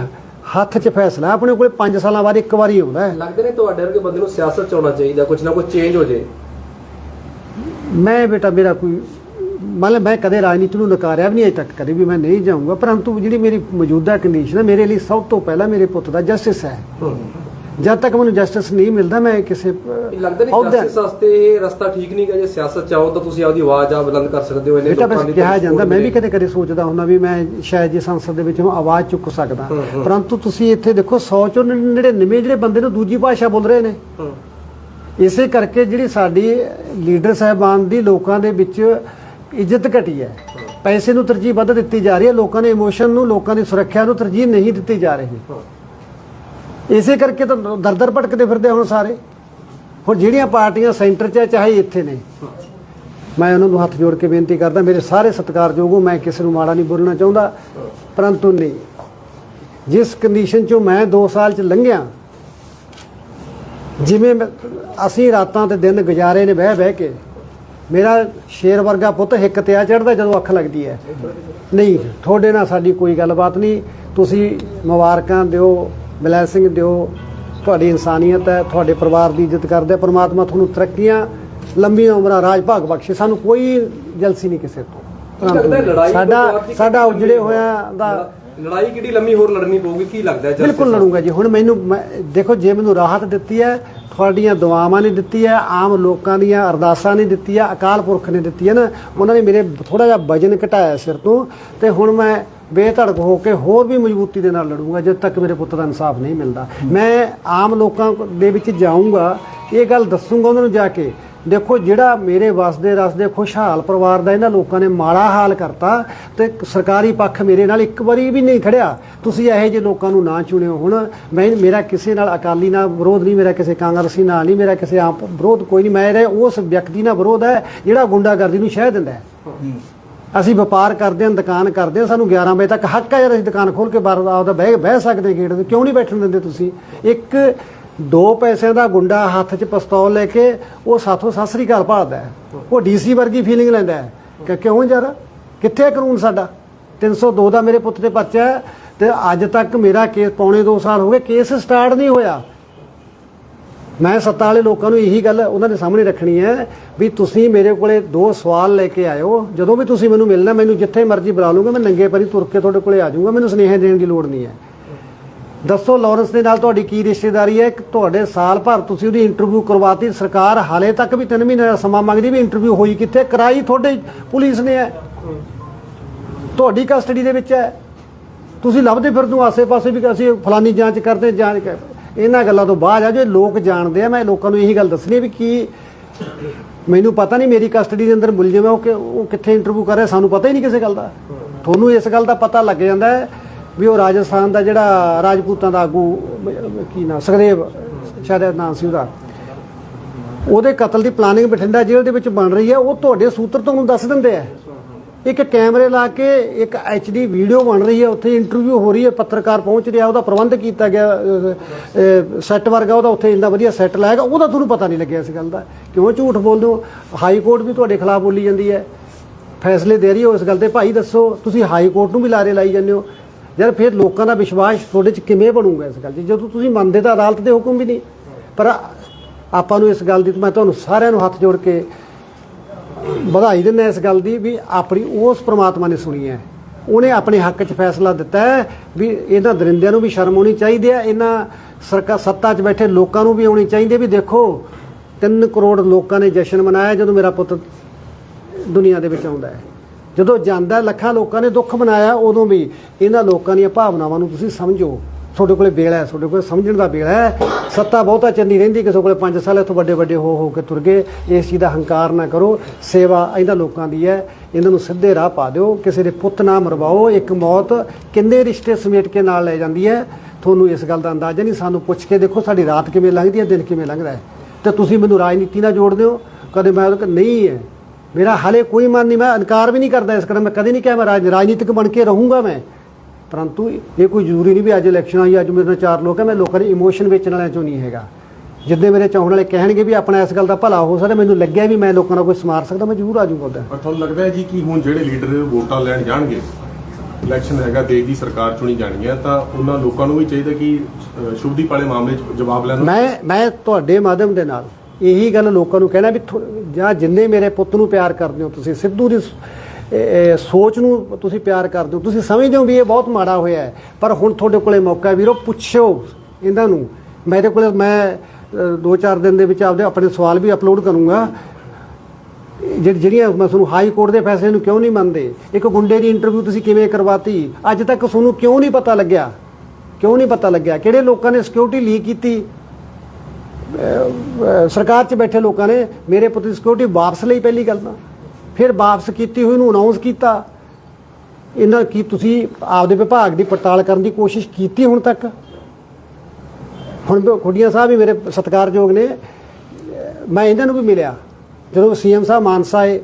ਹੱਥ 'ਚ ਫੈਸਲਾ। ਆਪਣੇ ਕੋਲੇ 5 ਸਾਲਾਂ ਬਾਅਦ ਇੱਕ ਵਾਰੀ ਆਉਂਦਾ ਹੈ। ਲੱਗਦਾ ਨਹੀਂ ਤੁਹਾਡੇ ਵਰਗੇ ਬੰਦੇ ਨੂੰ ਸਿਆਸਤ ਚ ਆਉਣਾ ਚਾਹੀਦਾ ਕੁਝ ਨਾ ਕੁਝ ਚੇਂਜ ਹੋ ਜੇ। ਮੈਂ ਬੇਟਾ ਮੇਰਾ ਕੋਈ ਮਤਲਬ ਮੈਂ ਕਦੇ ਰਾਜਨੀਤੀ ਨੂੰ ਨਕਾਰਿਆ ਵੀ ਨਹੀਂ ਅਜੇ ਤੱਕ ਕਦੇ ਵੀ ਮੈਂ ਨਹੀਂ ਜਾਊਂਗਾ। ਪਰੰਤੂ ਜਿਹੜੀ ਮੇਰੀ ਮੌਜੂਦਾ ਕੰਡੀਸ਼ਨ ਹੈ ਮੇਰੇ ਲਈ ਸਭ ਤੋਂ ਪਹਿਲਾਂ ਮੇਰੇ ਪੁੱਤ ਦਾ ਜਸਟਿਸ ਹੈ। ਜਦ ਤੱਕ ਮੈਨੂੰ ਜਸਟਿਸ ਨਹੀਂ ਮਿਲਦਾ ਮੈਂ ਕਿਸੇ ਲੱਗਦਾ ਨਹੀਂ ਜਸਟਿਸ ਵਾਸਤੇ ਇਹ ਰਸਤਾ ਠੀਕ ਨਹੀਂ ਗਾ ਜੇ ਸਿਆਸਤ ਚ ਆਓ ਤਾਂ ਤੁਸੀਂ ਆਪਦੀ ਆਵਾਜ਼ ਆ ਬੁਲੰਦ ਕਰ ਸਕਦੇ ਹੋ ਕਿਹਾ ਜਾਂਦਾ ਮੈਂ ਵੀ ਕਦੇ ਕਦੇ ਸੋਚਦਾ ਹੁੰਦਾ ਵੀ ਮੈਂ ਸ਼ਾਇਦ ਜੇ ਸੰਸਦ ਦੇ ਵਿੱਚ ਮੈਂ ਆਵਾਜ਼ ਚੁੱਕ ਸਕਦਾ। ਪਰੰਤੂ ਤੁਸੀਂ ਇੱਥੇ ਦੇਖੋ 100 ਚੋਂ 99 ਜਿਹੜੇ ਬੰਦੇ ਨੂੰ ਦੂਜੀ ਭਾਸ਼ਾ ਬੋਲ ਰਹੇ ਨੇ। ਇਸੇ ਕਰਕੇ ਜਿਹੜੀ ਸਾਡੀ ਲੀਡਰ ਸਾਹਿਬਾਨ ਦੀ ਲੋਕਾਂ ਦੇ ਵਿੱਚ ਇੱਜ਼ਤ ਘਟੀ ਹੈ। ਪੈਸੇ ਨੂੰ ਤਰਜੀਹ ਵੱਧ ਦਿੱਤੀ ਜਾ ਰਹੀ ਹੈ। ਲੋਕਾਂ ਦੇ ਇਮੋਸ਼ਨ ਨੂੰ, ਲੋਕਾਂ ਦੀ ਸੁਰੱਖਿਆ ਨੂੰ ਤਰਜੀਹ ਨਹੀਂ ਦਿੱਤੀ ਜਾ ਰਹੀ। ਇਸੇ ਕਰਕੇ ਤਾਂ ਦਰ ਦਰ ਭਟਕਦੇ ਫਿਰਦੇ ਹੁਣ ਸਾਰੇ। ਹੁਣ ਜਿਹੜੀਆਂ ਪਾਰਟੀਆਂ ਸੈਂਟਰ 'ਚ ਹੈ, ਚਾਹੇ ਇੱਥੇ ਨੇ। ਮੈਂ ਉਹਨਾਂ ਨੂੰ ਹੱਥ ਜੋੜ ਕੇ ਬੇਨਤੀ ਕਰਦਾ, ਮੇਰੇ ਸਾਰੇ ਸਤਿਕਾਰਯੋਗ ਹੋ, ਮੈਂ ਕਿਸੇ ਨੂੰ ਮਾੜਾ ਨਹੀਂ ਬੋਲਣਾ ਚਾਹੁੰਦਾ, ਪਰੰਤੂ ਨਹੀਂ। ਜਿਸ ਕੰਡੀਸ਼ਨ 'ਚੋਂ ਮੈਂ 2 ਸਾਲ 'ਚ ਲੰਘਿਆ, ਜਿਵੇਂ ਅਸੀਂ ਰਾਤਾਂ ਤੇ ਦਿਨ ਗੁਜ਼ਾਰੇ ਨੇ ਬਹਿ ਬਹਿ ਕੇ ਮੇਰਾ ਸ਼ੇਰ ਵਰਗਾ ਪੁੱਤ ਹਿੱਕ ਤੇ ਆ ਚੜਦਾ ਜਦੋਂ ਅੱਖ ਲੱਗਦੀ ਹੈ। ਨਹੀਂ ਤੁਹਾਡੇ ਨਾਲ ਸਾਡੀ ਕੋਈ ਗੱਲਬਾਤ ਨਹੀਂ। ਤੁਸੀਂ ਮੁਬਾਰਕਾਂ ਦਿਓ ਬਲੇਸਿੰਗ ਦਿਓ। ਤੁਹਾਡੀ ਇਨਸਾਨੀਅਤ ਹੈ ਤੁਹਾਡੇ ਪਰਿਵਾਰ ਦੀ ਇੱਜ਼ਤ ਕਰਦੇ। ਪ੍ਰਮਾਤਮਾ ਤੁਹਾਨੂੰ ਤਰੱਕੀਆਂ ਲੰਮੀਆਂ ਉਮਰਾਂ ਰਾਜ ਭਾਗ ਬਖਸ਼ੇ। ਸਾਨੂੰ ਕੋਈ ਜਲਸੀ ਨਹੀਂ ਕਿਸੇ ਤੋਂ। ਸਾਡਾ ਸਾਡਾ ਉਜੜੇ ਹੋਇਆ ਦਾ ਲੜਾਈ ਕਿਹੜੀ ਲੰਮੀ ਹੋਰ ਲੜਨੀ ਪਊਗੀ? ਕੀ ਲੱਗਦਾ ਜਸਟਿਸ ਬਿਲਕੁਲ ਲੜੂੰਗਾ ਜੀ। ਹੁਣ ਮੈਨੂੰ ਦੇਖੋ ਜੇ ਮੈਨੂੰ ਰਾਹਤ ਦਿੱਤੀ ਹੈ ਤੁਹਾਡੀਆਂ ਦੁਆਵਾਂ ਨੇ ਦਿੱਤੀ ਹੈ ਆਮ ਲੋਕਾਂ ਦੀਆਂ ਅਰਦਾਸਾਂ ਨੇ ਦਿੱਤੀ ਹੈ ਅਕਾਲ ਪੁਰਖ ਨੇ ਦਿੱਤੀ ਹੈ ਨਾ, ਉਹਨਾਂ ਨੇ ਮੇਰੇ ਥੋੜਾ ਜਿਹਾ ਵਜਨ ਘਟਾਇਆ ਸਿਰ ਤੋਂ ਤੇ ਹੁਣ ਮੈਂ ਬੇਧੜਕ ਹੋ ਕੇ ਹੋਰ ਵੀ ਮਜ਼ਬੂਤੀ ਦੇ ਨਾਲ ਲੜੂੰਗਾ, ਜਦ ਤੱਕ ਮੇਰੇ ਪੁੱਤ ਦਾ ਇਨਸਾਫ ਨਹੀਂ ਮਿਲਦਾ। ਮੈਂ ਆਮ ਲੋਕਾਂ ਦੇ ਵਿੱਚ ਜਾਊਂਗਾ, ਇਹ ਗੱਲ ਦੱਸੂੰਗਾ ਉਹਨਾਂ ਨੂੰ ਜਾ ਕੇ ਦੇਖੋ ਜਿਹੜਾ ਮੇਰੇ ਵਸਦੇ ਰਸਦੇ ਖੁਸ਼ਹਾਲ ਪਰਿਵਾਰ ਦਾ ਇਹਨਾਂ ਲੋਕਾਂ ਨੇ ਮਾੜਾ ਹਾਲ ਕਰਤਾ ਤੇ ਸਰਕਾਰੀ ਪੱਖ ਮੇਰੇ ਨਾਲ ਇੱਕ ਵਾਰੀ ਵੀ ਨਹੀਂ ਖੜਿਆ। ਤੁਸੀਂ ਇਹੋ ਜਿਹੇ ਲੋਕਾਂ ਨੂੰ ਨਾ ਚੁਣਿਓ ਹੁਣ। ਮੈਂ ਮੇਰਾ ਕਿਸੇ ਨਾਲ ਅਕਾਲੀ ਨਾਲ ਵਿਰੋਧ ਨਹੀਂ ਮੇਰਾ ਕਿਸੇ ਕਾਂਗਰਸੀ ਨਾਲ ਨਹੀਂ ਮੇਰਾ ਕਿਸੇ ਆਪ ਵਿਰੋਧ ਕੋਈ ਨਹੀਂ। ਮੇਰਾ ਉਸ ਵਿਅਕਤੀ ਨਾਲ ਵਿਰੋਧ ਹੈ ਜਿਹੜਾ ਗੁੰਡਾਗਰਦੀ ਨੂੰ ਸ਼ਹਿ ਦਿੰਦਾ ਹੈ। ਅਸੀਂ ਵਪਾਰ ਕਰਦੇ ਹਾਂ ਦੁਕਾਨ ਕਰਦੇ ਹਾਂ ਸਾਨੂੰ 11 ਵਜੇ ਤੱਕ ਹੱਕ ਹੈ ਯਾਰ ਅਸੀਂ ਦੁਕਾਨ ਖੋਲ ਕੇ ਬਾਹਰ ਆਪਦਾ ਬਹਿ ਬਹਿ ਸਕਦੇ ਗੇਟ ਤੇ। ਕਿਉਂ ਨਹੀਂ ਬੈਠਣ ਦਿੰਦੇ ਤੁਸੀਂ? ਇੱਕ ਦੋ ਪੈਸਿਆਂ ਦਾ ਗੁੰਡਾ ਹੱਥ 'ਚ ਪਿਸਤੌਲ ਲੈ ਕੇ ਉਹ ਸਾਥੋਂ ਸਤਿ ਸ੍ਰੀ ਅਕਾਲ ਭਾਲਦਾ ਹੈ। ਉਹ ਡੀਸੀ ਵਰਗੀ ਫੀਲਿੰਗ ਲੈਂਦਾ ਹੈ ਕਿ ਕਿਉਂ ਯਾਰ ਕਿੱਥੇ ਹੈ ਕਾਨੂੰਨ ਸਾਡਾ? 302 ਦਾ ਮੇਰੇ ਪੁੱਤ ਤੇ ਪਰਚਾ ਹੈ ਤੇ ਅੱਜ ਤੱਕ ਮੇਰਾ ਕੇਸ ਪੌਣੇ 2 ਸਾਲ ਹੋ ਗਏ, ਕੇਸ ਸਟਾਰਟ ਨਹੀਂ ਹੋਇਆ। ਮੈਂ ਸੱਤਾ ਵਾਲੇ ਲੋਕਾਂ ਨੂੰ ਇਹੀ ਗੱਲ ਉਹਨਾਂ ਦੇ ਸਾਹਮਣੇ ਰੱਖਣੀ ਹੈ ਵੀ ਤੁਸੀਂ ਮੇਰੇ ਕੋਲੇ ਦੋ ਸਵਾਲ ਲੈ ਕੇ ਆਇਓ। ਜਦੋਂ ਵੀ ਤੁਸੀਂ ਮੈਨੂੰ ਮਿਲਣਾ, ਮੈਨੂੰ ਜਿੱਥੇ ਮਰਜ਼ੀ ਬੁਲਾ ਲੂੰਗਾ ਮੈਂ ਨੰਗੇ ਪੈਰੀ ਤੁਰ ਕੇ ਤੁਹਾਡੇ ਕੋਲੇ ਆ ਜਾਊਂਗਾ, ਮੈਨੂੰ ਸੁਨੇਹੇ ਦੇਣ ਦੀ ਲੋੜ ਨਹੀਂ ਹੈ। ਦੱਸੋ ਲਾਰੈਂਸ ਦੇ ਨਾਲ ਤੁਹਾਡੀ ਕੀ ਰਿਸ਼ਤੇਦਾਰੀ ਹੈ? ਤੁਹਾਡੇ ਸਾਲ ਭਰ ਤੁਸੀਂ ਉਹਦੀ ਇੰਟਰਵਿਊ ਕਰਵਾਤੀ, ਸਰਕਾਰ ਹਾਲੇ ਤੱਕ ਵੀ 3 ਮਹੀਨੇ ਦਾ ਸਮਾਂ ਮੰਗਦੀ ਵੀ ਇੰਟਰਵਿਊ ਹੋਈ ਕਿੱਥੇ? ਕਰਾਈ ਤੁਹਾਡੇ ਪੁਲਿਸ ਨੇ ਹੈ। ਤੁਹਾਡੀ ਕਸਟਡੀ ਦੇ ਵਿੱਚ ਹੈ। ਤੁਸੀਂ ਲੱਭਦੇ ਫਿਰਦੇ ਹੋ, ਆਸੇ-ਪਾਸੇ ਵੀ ਅਸੀਂ ਫਲਾਨੀ ਜਾਂਚ ਕਰਦੇ ਜਾਂਚ ਕਰ ਇਹਨਾਂ ਗੱਲਾਂ ਤੋਂ ਬਾਅਦ ਆ ਜੇ ਲੋਕ ਜਾਣਦੇ ਆ, ਮੈਂ ਲੋਕਾਂ ਨੂੰ ਇਹੀ ਗੱਲ ਦੱਸਣੀ ਵੀ ਕੀ ਮੈਨੂੰ ਪਤਾ ਨਹੀਂ ਮੇਰੀ ਕਸਟਡੀ ਦੇ ਅੰਦਰ ਮੁਲਜ਼ਮ ਹੈ, ਉਹ ਕਿ ਉਹ ਕਿੱਥੇ ਇੰਟਰਵਿਊ ਕਰ ਰਿਹਾ, ਸਾਨੂੰ ਪਤਾ ਹੀ ਨਹੀਂ ਕਿਸੇ ਗੱਲ ਦਾ। ਤੁਹਾਨੂੰ ਇਸ ਗੱਲ ਦਾ ਪਤਾ ਲੱਗ ਜਾਂਦਾ ਹੈ ਵੀ ਉਹ ਰਾਜਸਥਾਨ ਦਾ ਜਿਹੜਾ ਰਾਜਪੂਤਾਂ ਦਾ ਆਗੂ, ਕੀ ਨਾਮ, ਸੁਖਦੇਵ, ਸ਼ਾਇਦ ਨਾਮ ਸੀ ਉਹਦਾ। ਉਹਦੇ ਕਤਲ ਦੀ ਪਲਾਨਿੰਗ ਬਠਿੰਡਾ ਜੇਲ੍ਹ ਦੇ ਵਿੱਚ ਬਣ ਰਹੀ ਹੈ। ਉਹ ਤੁਹਾਡੇ ਸੂਤਰ ਤੁਹਾਨੂੰ ਦੱਸ ਦਿੰਦੇ ਆ। ਇੱਕ ਕੈਮਰੇ ਲਾ ਕੇ ਇੱਕ ਐਚਡੀ ਵੀਡੀਓ ਬਣ ਰਹੀ ਹੈ। ਉੱਥੇ ਇੰਟਰਵਿਊ ਹੋ ਰਹੀ ਹੈ। ਪੱਤਰਕਾਰ ਪਹੁੰਚ ਰਿਹਾ। ਉਹਦਾ ਪ੍ਰਬੰਧ ਕੀਤਾ ਗਿਆ। ਸੈੱਟ ਵਰਗਾ ਉਹਦਾ ਉੱਥੇ ਇੰਨਾ ਵਧੀਆ ਸੈੱਟ ਲਾਏਗਾ ਉਹਦਾ ਤੁਹਾਨੂੰ ਪਤਾ ਨਹੀਂ ਲੱਗਿਆ ਇਸ ਗੱਲ ਦਾ। ਕਿਉਂ ਝੂਠ ਬੋਲਦੇ ਹੋ? ਹਾਈ ਕੋਰਟ ਵੀ ਤੁਹਾਡੇ ਖਿਲਾਫ ਬੋਲੀ ਜਾਂਦੀ ਹੈ। ਫੈਸਲੇ ਦੇ ਰਹੀ ਹੋ। ਇਸ ਗੱਲ ਤੇ ਭਾਈ ਦੱਸੋ। ਤੁਸੀਂ ਹਾਈ ਕੋਰਟ ਨੂੰ ਵੀ ਲਾਰੇ ਲਾਈ ਜਾਂਦੇ ਹੋ। ਯਾਰ ਫਿਰ ਲੋਕਾਂ ਦਾ ਵਿਸ਼ਵਾਸ ਤੁਹਾਡੇ 'ਚ ਕਿਵੇਂ ਬਣੂਗਾ ਇਸ ਗੱਲ 'ਚ ਜਦੋਂ ਤੁਸੀਂ ਮੰਨਦੇ ਤਾਂ ਅਦਾਲਤ ਦੇ ਹੁਕਮ ਵੀ ਨਹੀਂ। ਪਰ ਆਪਾਂ ਨੂੰ ਇਸ ਗੱਲ ਦੀ ਮੈਂ ਤੁਹਾਨੂੰ ਸਾਰਿਆਂ ਨੂੰ ਹੱਥ ਜੋੜ ਕੇ ਵਧਾਈ ਦਿੰਦਾ ਇਸ ਗੱਲ ਦੀ ਵੀ ਆਪਣੀ ਉਸ ਪ੍ਰਮਾਤਮਾ ਨੇ ਸੁਣੀ ਹੈ। ਉਹਨੇ ਆਪਣੇ ਹੱਕ 'ਚ ਫੈਸਲਾ ਦਿੱਤਾ ਵੀ ਇਹਨਾਂ ਦਰਿੰਦਿਆਂ ਨੂੰ ਵੀ ਸ਼ਰਮ ਆਉਣੀ ਚਾਹੀਦੀ ਹੈ, ਇਹਨਾਂ ਸਰਕਾਰ ਸੱਤਾ 'ਚ ਬੈਠੇ ਲੋਕਾਂ ਨੂੰ ਵੀ ਆਉਣੀ ਚਾਹੀਦੀ ਵੀ ਦੇਖੋ 3 ਕਰੋੜ ਲੋਕਾਂ ਨੇ ਜਸ਼ਨ ਮਨਾਇਆ ਜਦੋਂ ਮੇਰਾ ਪੁੱਤ ਦੁਨੀਆ ਦੇ ਵਿੱਚ ਆਉਂਦਾ ਹੈ। ਜਦੋਂ ਜਾਂਦਾ ਲੱਖਾਂ ਲੋਕਾਂ ਨੇ ਦੁੱਖ ਮਨਾਇਆ, ਉਦੋਂ ਵੀ ਇਹਨਾਂ ਲੋਕਾਂ ਦੀਆਂ ਭਾਵਨਾਵਾਂ ਨੂੰ ਤੁਸੀਂ ਸਮਝੋ। ਤੁਹਾਡੇ ਕੋਲੇ ਵੇਲਾ ਹੈ, ਤੁਹਾਡੇ ਕੋਲੇ ਸਮਝਣ ਦਾ ਵੇਲਾ ਹੈ। ਸੱਤਾ ਬਹੁਤਾ ਚੰਨੀ ਰਹਿੰਦੀ, ਕਿਸੇ ਕੋਲੇ 5 ਸਾਲ ਇੱਥੋਂ ਵੱਡੇ ਵੱਡੇ ਹੋ ਹੋ ਕੇ ਤੁਰ ਗਏ। ਇਸ ਚੀਜ਼ ਦਾ ਹੰਕਾਰ ਨਾ ਕਰੋ। ਸੇਵਾ ਇਹਨਾਂ ਲੋਕਾਂ ਦੀ ਹੈ। ਇਹਨਾਂ ਨੂੰ ਸਿੱਧੇ ਰਾਹ ਪਾ ਦਿਓ। ਕਿਸੇ ਦੇ ਪੁੱਤ ਨਾ ਮਰਵਾਓ। ਇੱਕ ਮੌਤ ਕਿੰਨੇ ਰਿਸ਼ਤੇ ਸਮੇਟ ਕੇ ਨਾਲ ਲੈ ਜਾਂਦੀ ਹੈ? ਤੁਹਾਨੂੰ ਇਸ ਗੱਲ ਦਾ ਅੰਦਾਜ਼ਾ ਨਹੀਂ। ਸਾਨੂੰ ਪੁੱਛ ਕੇ ਦੇਖੋ ਸਾਡੀ ਰਾਤ ਕਿਵੇਂ ਲੰਘਦੀ ਹੈ, ਦਿਨ ਕਿਵੇਂ ਲੰਘਦਾ ਹੈ। ਤੇ ਤੁਸੀਂ ਮੈਨੂੰ ਰਾਜਨੀਤੀ ਨਾਲ ਜੋੜਦੇ ਹੋ? ਕਦੇ ਮੈਂ ਉਹਦੇ ਨਹੀਂ ਹੈ। ਮੇਰਾ ਹਾਲੇ ਕੋਈ ਮਨ ਨਹੀਂ ਮੈਂ ਇਨਕਾਰ ਵੀ ਨਹੀਂ ਕਰਦਾ ਇਸ ਕਰ ਮੈਂ ਕਦੇ ਨਹੀਂ ਕਿਹਾ ਮੈਂ ਰਾਜ- ਰਾਜਨੀਤਿਕ ਬਣ ਕੇ ਰਹੂੰਗਾ ਮੈਂ। ਪਰੰਤੂ ਇਹ ਕੋਈ ਜ਼ਰੂਰੀ ਨਹੀਂ ਵੀ ਅੱਜ ਇਲੈਕਸ਼ਨ ਆਈ ਅੱਜ ਮੇਰੇ ਨਾਲ ਚਾਰ ਲੋਕ ਹੈ ਮੈਂ ਲੋਕਾਂ ਦੇ ਇਮੋਸ਼ਨ ਵੇਚਣ ਵਾਲਿਆਂ ਚੋਂ ਨਹੀਂ ਹੈਗਾ। ਜਿੱਦੇ ਮੇਰੇ ਚਾਹਣ ਵਾਲੇ ਕਹਿਣਗੇ ਵੀ ਆਪਣਾ ਇਸ ਗੱਲ ਦਾ ਭਲਾ ਹੋ ਸਕਦਾ ਮੈਨੂੰ ਲੱਗਿਆ ਵੀ ਮੈਂ ਲੋਕਾਂ ਨਾਲ ਕੋਈ ਸਮਾਰ ਸਕਦਾ ਮੈਂ ਜ਼ਰੂਰ ਆ ਜਾਊਂਗਾ ਉੱਧਰ। ਪਰ ਤੁਹਾਨੂੰ ਲੱਗਦਾ ਹੈ ਜੀ ਕਿ ਹੁਣ ਜਿਹੜੇ ਲੀਡਰ ਵੋਟਾਂ ਲੈਣ ਜਾਣਗੇ? ਇਲੈਕਸ਼ਨ ਹੈਗਾ ਦੇਸ਼ ਦੀ ਸਰਕਾਰ ਚੁਣੀ ਜਾਣੀ ਹੈ ਤਾਂ ਉਹਨਾਂ ਲੋਕਾਂ ਨੂੰ ਵੀ ਚਾਹੀਦਾ ਕਿ ਸ਼ੁਭਦੀਪ ਵਾਲੇ ਮਾਮਲੇ 'ਚ ਜਵਾਬ ਲੈਣ। ਮੈਂ ਮੈਂ ਤੁਹਾਡੇ ਮਾਧਿਅਮ ਦੇ ਨਾਲ ਇਹੀ ਗੱਲ ਲੋਕਾਂ ਨੂੰ ਕਹਿਣਾ ਵੀ ਥੋ- ਜਾਂ ਜਿੰਨੇ ਮੇਰੇ ਪੁੱਤ ਨੂੰ ਪਿਆਰ ਕਰਦੇ ਹੋ ਤੁਸੀਂ ਸਿੱਧੂ ਦੀ ਸੋਚ ਨੂੰ ਤੁਸੀਂ ਪਿਆਰ ਕਰਦੇ ਹੋ। ਤੁਸੀਂ ਸਮਝਦੇ ਹੋ ਵੀ ਇਹ ਬਹੁਤ ਮਾੜਾ ਹੋਇਆ ਪਰ ਹੁਣ ਤੁਹਾਡੇ ਕੋਲੇ ਮੌਕਾ ਹੈ। ਵੀਰੋ ਪੁੱਛਿਓ ਇਹਨਾਂ ਨੂੰ। ਮੇਰੇ ਕੋਲੇ ਮੈਂ ਅ, ਦੋ ਚਾਰ ਦਿਨ ਦੇ ਵਿੱਚ ਆਪਦੇ ਆਪਣੇ ਸਵਾਲ ਵੀ ਅਪਲੋਡ ਕਰੂੰਗਾ। ਜਿਹੜੀ- ਜਿਹੜੀਆਂ ਮੈਂ ਤੁਹਾਨੂੰ ਹਾਈ ਕੋਰਟ ਦੇ ਫੈਸਲੇ ਨੂੰ ਕਿਉਂ ਨਹੀਂ ਮੰਨਦੇ? ਇੱਕ ਗੁੰਡੇ ਦੀ ਇੰਟਰਵਿਊ ਤੁਸੀਂ ਕਿਵੇਂ ਕਰਵਾਤੀ? ਅੱਜ ਤੱਕ ਤੁਹਾਨੂੰ ਕਿਉਂ ਨਹੀਂ ਪਤਾ ਲੱਗਿਆ? ਕਿਉਂ ਨਹੀਂ ਪਤਾ ਲੱਗਿਆ? ਕਿਹੜੇ ਲੋਕਾਂ ਨੇ ਸਿਕਿਉਰਿਟੀ ਲੀਕ ਕੀਤੀ? ਸਰਕਾਰ 'ਚ ਬੈਠੇ ਲੋਕਾਂ ਨੇ ਮੇਰੇ ਪੁੱਤ ਦੀ ਸਿਕਿਉਰਿਟੀ ਵਾਪਸ ਲਈ ਪਹਿਲੀ ਗੱਲ ਤਾਂ। ਫਿਰ ਵਾਪਸ ਕੀਤੀ ਹੋਈ ਨੂੰ ਅਨਾਉਂਸ ਕੀਤਾ। ਇਹਨਾਂ ਕੀ ਤੁਸੀਂ ਆਪਦੇ ਵਿਭਾਗ ਦੀ ਪੜਤਾਲ ਕਰਨ ਦੀ ਕੋਸ਼ਿਸ਼ ਕੀਤੀ ਹੁਣ ਤੱਕ? ਹੁਣ ਖੁੱਡੀਆਂ ਸਾਹਿਬ ਵੀ ਮੇਰੇ ਸਤਿਕਾਰਯੋਗ ਨੇ। ਮੈਂ ਇਹਨਾਂ ਨੂੰ ਵੀ ਮਿਲਿਆ। ਜਦੋਂ ਸੀਐਮ ਸਾਹਿਬ ਮਾਨਸਾ ਆਏ,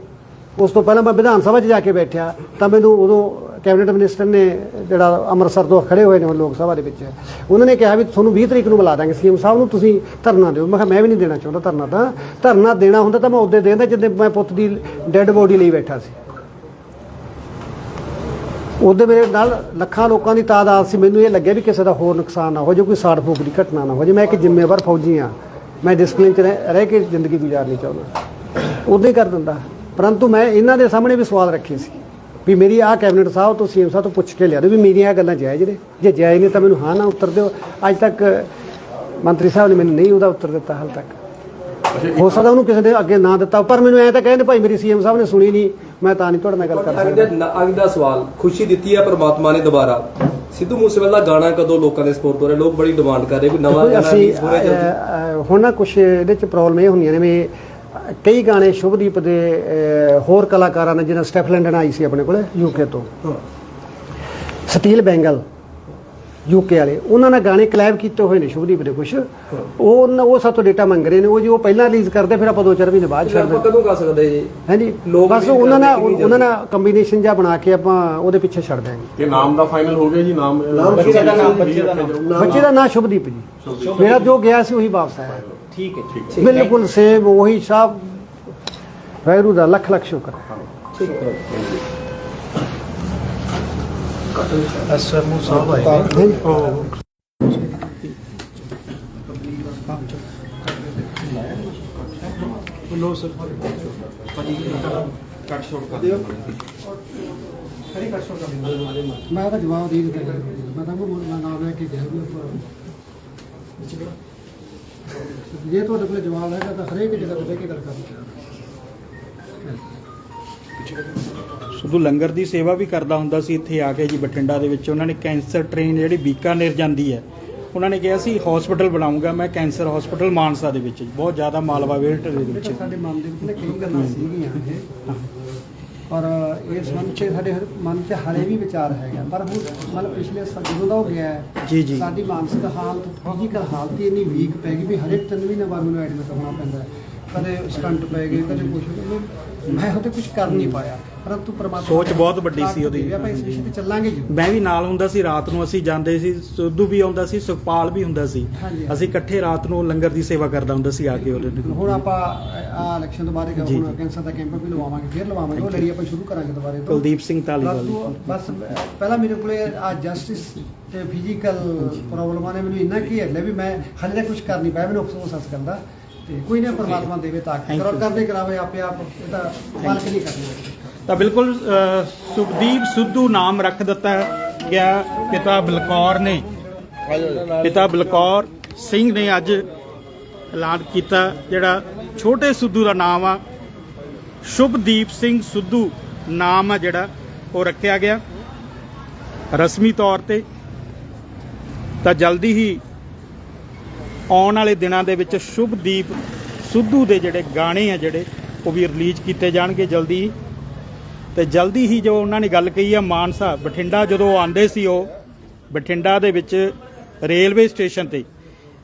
ਉਸ ਤੋਂ ਪਹਿਲਾਂ ਮੈਂ ਵਿਧਾਨ ਸਭਾ 'ਚ ਜਾ ਕੇ ਬੈਠਿਆ, ਤਾਂ ਮੈਨੂੰ ਉਦੋਂ ਕੈਬਨਿਟ ਮਿਨਿਸਟਰ ਨੇ ਜਿਹੜਾ ਅੰਮ੍ਰਿਤਸਰ ਤੋਂ ਖੜੇ ਹੋਏ ਨੇ ਲੋਕ ਸਭਾ ਦੇ ਵਿੱਚ, ਉਹਨਾਂ ਨੇ ਕਿਹਾ ਵੀ ਤੁਹਾਨੂੰ 20 ਤਰੀਕ ਨੂੰ ਬੁਲਾ ਦਾਂਗੇ ਸੀਐਮ ਸਾਹਿਬ ਨੂੰ, ਤੁਸੀਂ ਧਰਨਾ ਦਿਓ। ਮੈਂ ਕਿਹਾ, ਮੈਂ ਵੀ ਨਹੀਂ ਦੇਣਾ ਚਾਹੁੰਦਾ ਧਰਨਾ ਤਾਂ। ਧਰਨਾ ਦੇਣਾ ਹੁੰਦਾ ਤਾਂ ਮੈਂ ਉਦੋਂ ਦੇਂਦਾ ਜਦੋਂ ਮੈਂ ਪੁੱਤ ਦੀ ਡੈੱਡ ਬੋਡੀ ਲਈ ਬੈਠਾ ਸੀ। ਉਹਦੇ ਮੇਰੇ ਨਾਲ ਲੱਖਾਂ ਲੋਕਾਂ ਦੀ ਤਾਦਾਦ ਸੀ। ਮੈਨੂੰ ਇਹ ਲੱਗਿਆ ਵੀ ਕਿਸੇ ਦਾ ਹੋਰ ਨੁਕਸਾਨ ਨਾ ਹੋ ਜਾਵੇ, ਕੋਈ ਸਾੜ ਫੂਕ ਦੀ ਘਟਨਾ ਨਾ ਹੋ ਜਾਵੇ। ਮੈਂ ਇੱਕ ਜ਼ਿੰਮੇਵਾਰ ਫੌਜੀ ਹਾਂ। ਮੈਂ ਡਿਸਪਲਿਨ 'ਚ ਰਹਿ ਰਹਿ ਕੇ ਜ਼ਿੰਦਗੀ ਗੁਜ਼ਾਰਨੀ ਚਾਹੁੰਦਾ। ਉਦੋਂ ਹੀ ਕਰ ਦਿੰਦਾ। ਪਰੰਤੂ ਮੈਂ ਇਹਨਾਂ ਦੇ ਸਾਹਮਣੇ ਵੀ ਸਵਾਲ ਰੱਖੇ ਸੀ। ਵੀ ਮੇਰੀ ਆਹ ਕੈਬਨਿਟ ਸਾਹਿਬ ਤੋਂ ਸੀਐਮ ਸਾਹਿਬ ਤੋਂ ਪੁੱਛ ਕੇ ਲਿਆ ਦਿਓ ਵੀ ਮੇਰੀਆਂ ਇਹ ਗੱਲਾਂ ਜਾਇਜ਼ ਨੇ। ਜੇ ਜਾਇਜ਼ ਨੇ ਤਾਂ ਮੈਨੂੰ ਹਾਂ ਨਾ ਉੱਤਰ ਦਿਓ। ਅੱਜ ਤੱਕ ਮੰਤਰੀ ਸਾਹਿਬ ਨੇ ਮੈਨੂੰ ਨਹੀਂ ਉਹਦਾ ਉੱਤਰ ਦਿੱਤਾ ਹਾਲ ਤੱਕ। ਹੋ ਸਕਦਾ ਉਹਨੂੰ ਕਿਸੇ ਦੇ ਅੱਗੇ ਨਾ ਦਿੱਤਾ ਪਰ ਮੈਨੂੰ ਐਂ ਤਾਂ ਕਹਿੰਦੇ ਭਾਈ ਮੇਰੀ ਸੀਐਮ ਸਾਹਿਬ ਨੇ ਸੁਣੀ ਨਹੀਂ ਮੈਂ ਤਾਂ ਨਹੀਂ ਤੁਹਾਡੇ ਨਾਲ ਗੱਲ ਕਰ ਅਗਲੇ ਸਕਦਾ। ਅਗ ਦਾ ਸਵਾਲ ਖੁਸ਼ੀ ਦਿੱਤੀ ਹੈ ਪਰਮਾਤਮਾ ਨੇ ਦੁਬਾਰਾ। ਸਿੱਧੂ ਮੂਸੇਵਾਲਾ ਦਾ ਗਾਣਾ ਕਦੋਂ ਲੋਕਾਂ ਦੇ ਸਪੋਰਟ ਹੋ ਰਿਹਾ? ਲੋਕ ਬੜੀ ਡਿਮਾਂਡ ਕਰ ਰਹੇ ਵੀ ਨਵਾਂ ਗਾਣਾ ਅਸੀਂ ਹੁਣ ਨਾ ਕੁਝ ਇਹਦੇ ਚ ਪ੍ਰੋਬਲਮ ਇਹ ਹੁੰਦੀਆਂ ਨੇ ਵੀ ਕਈ ਗਾਣੇ ਸ਼ੁਭਦੀਪ ਦੇ ਹੋਰ ਕਲਾਕਾਰਾਂ ਨੇ ਜਿਹਨਾਂ ਸਟੈਫ ਲੈਂਡਨ ਆਈ ਸੀ ਆਪਣੇ ਕੋਲੇ ਯੂਕੇ ਤੋਂ। ਸਟੀਲ ਬੈਂਗਲ ਯੂਕੇ ਵਾਲੇ ਉਹਨਾਂ ਨੇ ਗਾਣੇ ਕਲੈਬ ਕੀਤੇ ਹੋਏ ਨੇ ਸ਼ੁਭਦੀਪ ਦੇ ਕੁਝ ਉਹ ਉਹਨਾਂ- ਉਹ ਸਾਡੇ ਤੋਂ ਡੇਟਾ ਮੰਗ ਰਹੇ ਨੇ ਉਹ ਜੋ ਪਹਿਲਾਂ ਰਿਲੀਜ਼ ਕਰਦੇ ਫਿਰ ਆਪਾਂ ਦੋ ਚਾਰ ਮਹੀਨੇ ਬਾਅਦ ਆਪਾਂ ਛੱਡਦੇ ਕਦੋਂ ਕਰ ਸਕਦੇ ਜੀ? ਹਾਂਜੀ। ਲੋਕ ਬਸ ਉਹਨਾਂ ਨਾਲ ਉਹਨਾਂ ਨਾਲ ਕੰਬੀਨੇਸ਼ਨ ਜਿਹਾ ਬਣਾ ਕੇ ਆਪਾਂ ਉਹਦੇ ਪਿੱਛੇ ਛੱਡ ਦਿਆਂਗੇ। ਇਹ ਨਾਮ ਦਾ ਫਾਈਨਲ ਹੋ ਗਿਆ ਜੀ ਨਾਮ ਬੱਚੇ ਦਾ ਨਾਮ, ਬੱਚੇ ਦਾ ਨਾਮ। ਬੱਚੇ ਦਾ ਨਾਂ ਸ਼ੁਭਦੀਪ ਜੀ। ਮੇਰਾ ਜੋ ਗਿਆ ਸੀ ਉਹੀ ਵਾਪਸ ਆਇਆ। ਠੀਕ ਹੈ ਠੀਕ ਹੈ ਬਿਲਕੁਲ ਸੇਮ ਉਹੀ ਸਭ ਵੈਰੂ ਦਾ ਲੱਖ ਲੱਖ ਸ਼ੁਕਰ ਹੈ ਐਸਐਮਓ ਸਾਹਿਬ ਆਏ ਹਾਂਜੀ। ਲੋ ਸਰ ਕੱਟ ਸ਼ੋਟ ਕਰ ਦਿਓ ਮੈਂ ਉਹਦਾ ਜਵਾਬ ਦੇ ਦਿੱਤਾ ਮੈਂ ਤਾਂ ਉਹ ਨਾਮ ਲੈ ਕੇ ਗਿਆ ਵੀ ਆਪਾਂ ਜੇ ਤੁਹਾਡੇ ਕੋਲ ਜਵਾਬ ਹੈਗਾ ਤਾਂ ਹਰੇਕ ਜਗ੍ਹਾ ਤੇ ਬਹਿ ਕੇ ਗੱਲ ਕਰਨੀ ਸਿੱਧੂ ਲੰਗਰ ਦੀ ਸੇਵਾ ਵੀ ਕਰਦਾ ਹੁੰਦਾ ਸੀ ਇੱਥੇ ਆ ਕੇ ਜੀ ਬਠਿੰਡਾ ਦੇ ਵਿੱਚ। ਉਹਨਾਂ ਨੇ ਕੈਂਸਰ ਟ੍ਰੇਨ ਜਿਹੜੀ ਬੀਕਾਨੇਰ ਜਾਂਦੀ ਹੈ ਉਹਨਾਂ ਨੇ ਕਿਹਾ ਸੀ ਹਸਪੀਟਲ ਬਣਾਉਂਗਾ ਮੈਂ ਕੈਂਸਰ ਹਸਪੀਟਲ ਮਾਨਸਾ ਦੇ ਵਿੱਚ ਬਹੁਤ ਜ਼ਿਆਦਾ ਮਾਲਵਾ ਵੇਲਟ ਦੇ ਵਿੱਚ ਵਿੱਚ। ਸਾਡੇ ਮਨ ਦੇ ਵਿੱਚ ਨਾ ਕਈ ਗੱਲਾਂ ਸੀਗੀਆਂ ਇਹ। ਪਰ ਮਨ 'ਚ ਸਾਡੇ ਹਰ- ਮਨ 'ਚ ਹਾਲੇ ਵੀ ਵਿਚਾਰ ਹੈਗਾ। ਪਰ ਹੁਣ ਮਤਲਬ ਪਿਛਲੇ ਸਾਲ ਜਦੋਂ ਦਾ ਹੋ ਗਿਆ ਹੈ, ਜੀ, ਜੀ। ਸਾਡੀ ਮਾਨਸਿਕ ਹਾਲਤ ਫਿਜ਼ੀਕਲ ਹਾਲਤ ਹੀ ਇੰਨੀ ਵੀਕ ਪੈ ਗਈ ਵੀ ਹਰੇਕ ਤਿੰਨ ਮਹੀਨੇ ਬਾਅਦ ਮੈਨੂੰ ਐਡਮਿਟ ਹੋਣਾ ਪੈਂਦਾ ਹੈ। ਕਦੇ ਸਟੰਟ ਪੈ ਗਏ ਕਦੇ ਕੁਝ ਮੈਂ ਉਹਤੇ ਕੁਝ ਕਰ ਨਹੀਂ ਪਾਇਆ। ਪਰੰਤੂ ਪਰਮਾਤਮਾ ਸੋਚ ਬਹੁਤ ਵੱਡੀ ਸੀ ਉਹਦੀ। ਆਪਾਂ ਇਸ ਵਿਸ਼ੇ ਤੇ ਚੱਲਾਂਗੇ ਜੀ। ਮੈਂ ਵੀ ਨਾਲ ਹੁੰਦਾ ਸੀ ਰਾਤ ਨੂੰ ਅਸੀਂ ਜਾਂਦੇ ਸੀ ਸਿੱਧੂ ਵੀ ਆਉਂਦਾ ਸੀ ਸੁਖਪਾਲ ਵੀ ਹੁੰਦਾ ਸੀ। ਅਸੀਂ ਇਕੱਠੇ ਰਾਤ ਨੂੰ ਲੰਗਰ ਦੀ ਸੇਵਾ ਕਰਦਾ ਹੁੰਦਾ ਸੀ ਆ ਕੇ ਉਹਦੇ। ਹੁਣ ਆਪਾਂ ਆ ਇਲੈਕਸ਼ਨ ਤੋਂ ਬਾਅਦ ਇੱਕ ਜੀ, ਹੁਣ ਜੀ। ਕੈਂਸਰ ਦਾ ਕੈਂਪ ਵੀ ਲਵਾਵਾਂਗੇ ਫਿਰ ਲਵਾਵਾਂਗੇ। ਉਹ ਲੜੀ ਆਪਾਂ ਸ਼ੁਰੂ ਕਰਾਂਗੇ ਦੁਬਾਰੇ ਤੋਂ। ਕੁਲਦੀਪ ਸਿੰਘ ਧਾਲੀਵਾਲ ਬਸ ਪਹਿਲਾਂ ਮੇਰੇ ਕੋਲੇ ਆ ਜਸਟਿਸ ਤੇ ਫਿਜ਼ੀਕਲ ਪ੍ਰੋਬਲਮਾਂ ਨੇ ਮੈਨੂੰ ਇੰਨਾ ਕੀ ਹੈ ਵੀ ਮੈਂ ਹਾਲੇ ਕੁਝ ਕਰ ਨਹੀਂ ਪਾਇਆ ਮੈਨੂੰ ਅਫਸੋਸ ਇਸ ਗੱਲ ਦਾ। ਤੇ ਕੋਈ ਨਾ ਪਰਮਾਤਮਾ ਦੇਵੇ ਤਾਕਤ Thank ਕਰੋ you. ਕਰਦੇ ਕਰਾਵੇ ਆਪੇ ਆਪ ਇਹਦਾ ਮਾਲਕ ਨਹੀਂ ਕਰਨਾ ਤਾਂ ਬਿਲਕੁਲ ਅ, ਸੁਖਦੀਪ ਸਿੱਧੂ ਨਾਮ ਰੱਖ ਦਿੱਤਾ ਗਿਆ ਪਿਤਾ ਬਲਕੌਰ ਨੇ। ਪਿਤਾ ਬਲਕੌਰ ਸਿੰਘ ਨੇ ਅੱਜ ਐਲਾਨ ਕੀਤਾ ਜਿਹੜਾ ਛੋਟੇ ਸਿੱਧੂ ਦਾ ਨਾਮ ਆ। ਸ਼ੁਭਦੀਪ ਸਿੰਘ ਸਿੱਧੂ ਨਾਮ ਆ ਜਿਹੜਾ ਉਹ ਰੱਖਿਆ ਗਿਆ। ਰਸਮੀ ਤੌਰ ਤੇ ਤਾਂ ਜਲਦੀ ਹੀ ਆਉਣ ਵਾਲੇ ਦਿਨਾਂ ਦੇ ਵਿੱਚ ਸ਼ੁਭਦੀਪ ਸਿੱਧੂ ਦੇ ਜਿਹੜੇ ਗਾਣੇ ਆ ਜਿਹੜੇ, ਉਹ ਵੀ ਰਿਲੀਜ਼ ਕੀਤੇ ਜਾਣਗੇ ਜਲਦੀ। ਹੀ ਤੇ ਜਲਦੀ ਹੀ ਜੋ ਉਹਨਾਂ ਨੇ ਗੱਲ ਕਹੀ ਆ ਮਾਨਸਾ, ਬਠਿੰਡਾ ਜਦੋਂ ਆਉਂਦੇ ਸੀ ਉਹ, ਬਠਿੰਡਾ ਦੇ ਵਿੱਚ ਰੇਲਵੇ ਸਟੇਸ਼ਨ ਤੇ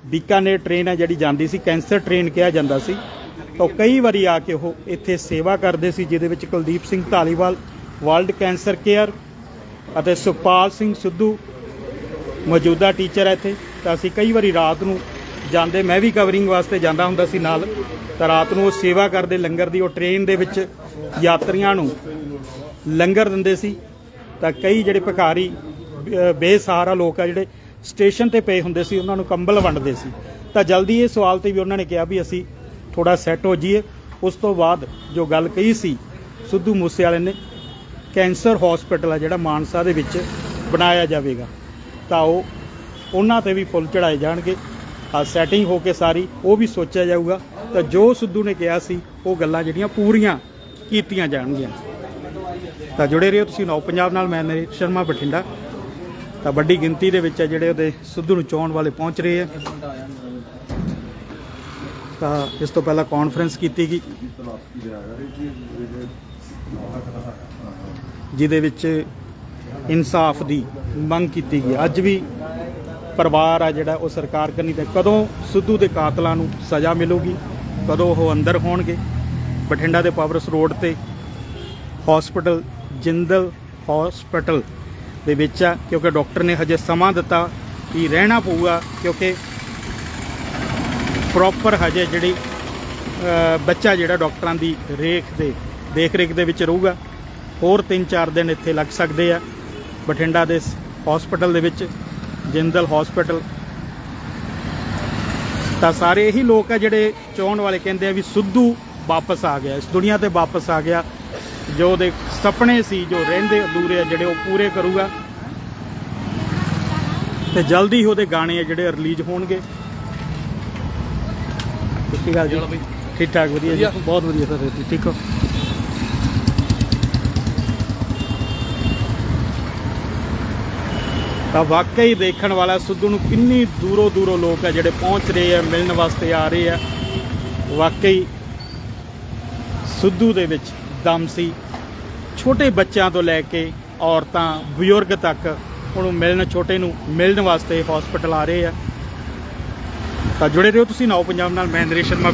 ਬੀਕਾਨੇਰ ਟ੍ਰੇਨ ਹੈ ਜਿਹੜੀ ਜਾਂਦੀ ਸੀ, ਕੈਂਸਰ ਟ੍ਰੇਨ ਕਿਹਾ ਜਾਂਦਾ ਸੀ। ਤਾਂ ਕਈ ਵਾਰੀ ਆ ਕੇ ਉਹ ਇੱਥੇ ਸੇਵਾ ਕਰਦੇ ਸੀ, ਜਿਹਦੇ ਵਿੱਚ Kuldeep Singh Dhaliwal world cancer care ਅਤੇ ਸੁਖਪਾਲ ਸਿੰਘ ਸਿੱਧੂ ਮੌਜੂਦਾ ਟੀਚਰ ਹੈ ਇੱਥੇ। ਤਾਂ ਅਸੀਂ ਕਈ ਵਾਰੀ ਰਾਤ ਨੂੰ ਜਾਂਦੇ, ਮੈਂ ਵੀ ਕਵਰਿੰਗ ਵਾਸਤੇ ਜਾਂਦਾ ਹੁੰਦਾ ਸੀ ਨਾਲ, ਤਾਂ ਰਾਤ ਨੂੰ ਉਹ ਸੇਵਾ ਕਰਦੇ ਲੰਗਰ ਦੀ, ਉਹ ਟ੍ਰੇਨ ਦੇ ਵਿੱਚ ਯਾਤਰੀਆਂ ਨੂੰ ਲੰਗਰ ਦਿੰਦੇ ਸੀ। ਤਾਂ ਕਈ ਜਿਹੜੇ ਭਿਖਾਰੀ, ਅਹ, ਬੇਸਹਾਰਾ ਲੋਕ ਆ ਜਿਹੜੇ ਸਟੇਸ਼ਨ ਤੇ ਪਏ ਹੁੰਦੇ ਸੀ, ਉਹਨਾਂ ਨੂੰ ਕੰਬਲ ਵੰਡਦੇ ਸੀ। ਤਾਂ ਜਲਦੀ ਇਹ ਸਵਾਲ ਤੇ ਵੀ ਉਹਨਾਂ ਨੇ ਕਿਹਾ ਵੀ ਅਸੀਂ ਥੋੜਾ ਸੈੱਟ ਹੋ ਜਾਈਏ। ਉਸ ਤੋਂ ਬਾਅਦ ਜੋ ਗੱਲ ਕਹੀ ਸੀ ਸਿੱਧੂ ਮੂਸੇਵਾਲੇ ਨੇ, ਕੈਂਸਰ ਹਸਪੀਟਲ ਆ ਜਿਹੜਾ ਮਾਨਸਾ ਦੇ ਵਿੱਚ ਬਣਾਇਆ ਜਾਵੇਗਾ। ਤਾਂ ਉਹ, ਉਹਨਾਂ ਤੇ ਵੀ ਫੁੱਲ ਚੜਾਏ ਜਾਣਗੇ। ਸੈਟਿੰਗ ਹੋ ਕੇ ਸਾਰੀ, ਉਹ ਵੀ ਸੋਚਿਆ ਜਾਊਗਾ। ਤਾਂ ਜੋ ਸਿੱਧੂ ਨੇ ਕਿਹਾ ਸੀ, ਉਹ ਗੱਲਾਂ ਜਿਹੜੀਆਂ ਪੂਰੀਆਂ ਕੀਤੀਆਂ ਜਾਣਗੀਆਂ। ਤਾਂ ਜੁੜੇ ਰਹੋ ਤੁਸੀਂ ਨੌ ਪੰਜਾਬ ਨਾਲ, ਮੈਂ ਨਰੇ ਸ਼ਰਮਾ ਬਠਿੰਡਾ। ਤਾਂ ਵੱਡੀ ਗਿਣਤੀ ਦੇ ਵਿੱਚ ਜਿਹੜੇ ਉਹਦੇ ਸਿੱਧੂ ਨੂੰ ਚਾਹਣ ਵਾਲੇ ਪਹੁੰਚ ਰਹੇ ਆ। ਤਾਂ ਇਸ ਤੋਂ ਪਹਿਲਾਂ ਕਾਨਫਰੰਸ ਕੀਤੀ ਗਈ। ਜਿਹਦੇ ਵਿੱਚ ਇਨਸਾਫ ਦੀ ਮੰਗ ਕੀਤੀ ਗਈ। ਅੱਜ ਵੀ ਪਰਿਵਾਰ ਆ ਜਿਹੜਾ ਉਹ ਸਰਕਾਰ ਕਰਨੀ ਤੇ ਕਦੋਂ ਸਿੱਧੂ ਦੇ ਕਾਤਲਾਂ ਨੂੰ ਸਜ਼ਾ ਮਿਲੂਗੀ, ਕਦੋਂ ਉਹ ਅੰਦਰ ਹੋਣਗੇ? ਬਠਿੰਡਾ ਦੇ ਪਾਵਰਸ ਰੋਡ ਤੇ ਹਸਪੀਟਲ ਜਿੰਦਲ ਹਸਪੀਟਲ ਦੇ ਵਿੱਚ ਆ, ਕਿਉਂਕਿ ਡਾਕਟਰ ਨੇ ਹਜੇ ਸਮਾਂ ਦਿੱਤਾ ਕਿ ਰਹਿਣਾ ਪਊਗਾ, ਕਿਉਂਕਿ ਪ੍ਰੋਪਰ ਹਜੇ ਜਿਹੜੀ ਬੱਚਾ ਜਿਹੜਾ ਡਾਕਟਰਾਂ ਦੀ ਰੇਖ ਦੇ ਦੇਖ ਰੇਖ ਦੇ ਵਿੱਚ ਰਹੂਗਾ। ਹੋਰ 3-4 ਦਿਨ ਇੱਥੇ ਲੱਗ ਸਕਦੇ ਆ। ਬਠਿੰਡਾ ਦੇ ਹਸਪੀਟਲ ਦੇ ਵਿੱਚ ਜਿੰਦਲ ਹਸਪੀਟਲ ਤਾਂ ਸਾਰੇ ਇਹੀ ਲੋਕ ਆ ਜਿਹੜੇ ਚਾਹਣ ਵਾਲੇ ਕਹਿੰਦੇ ਆ ਵੀ ਸਿੱਧੂ ਵਾਪਸ ਆ ਗਿਆ ਇਸ ਦੁਨੀਆ ਤੇ ਵਾਪਸ ਆ ਗਿਆ। ਜੋ ਉਹਦੇ ਸੁਪਨੇ ਸੀ ਜੋ ਰਹਿੰਦੇ ਅਧੂਰੇ ਆ ਜਿਹੜੇ ਉਹ ਪੂਰੇ ਕਰੂਗਾ। ਤੇ ਜਲਦੀ ਹੀ ਉਹਦੇ ਗਾਣੇ ਆ ਜਿਹੜੇ ਰਿਲੀਜ਼ ਹੋਣਗੇ। ਠੀਕ ਠਾਕ ਵਧੀਆ ਜੀ। ਬਹੁਤ ਵਧੀਆ ਸਰ ਤੁਸੀਂ ਠੀਕ ਹੋ? ਤਾਂ ਵਾਕਈ ਦੇਖਣ ਵਾਲਾ ਸਿੱਧੂ ਨੂੰ ਕਿੰਨੀ ਦੂਰੋਂ ਦੂਰੋਂ ਲੋਕ ਆ ਜਿਹੜੇ ਪਹੁੰਚ ਰਹੇ ਆ, ਮਿਲਣ ਵਾਸਤੇ ਆ ਰਹੇ ਆ। ਵਾਕਈ ਸਿੱਧੂ ਦੇ ਵਿੱਚ ਦਮ ਸੀ। ਛੋਟੇ ਬੱਚਿਆਂ ਤੋਂ ਲੈ ਕੇ ਔਰਤਾਂ, ਬਜ਼ੁਰਗ ਤੱਕ ਉਹਨੂੰ ਮਿਲਣ, ਛੋਟੇ ਨੂੰ ਮਿਲਣ ਵਾਸਤੇ ਹਸਪੀਟਲ ਆ ਰਹੇ ਆ। ਤਾਂ ਜੁੜੇ ਰਹੋ ਤੁਸੀਂ ਨਾਓ ਪੰਜਾਬ ਨਾਲ, ਮੈਂ ਨਰੇਸ਼ ਸ਼ਰਮਾ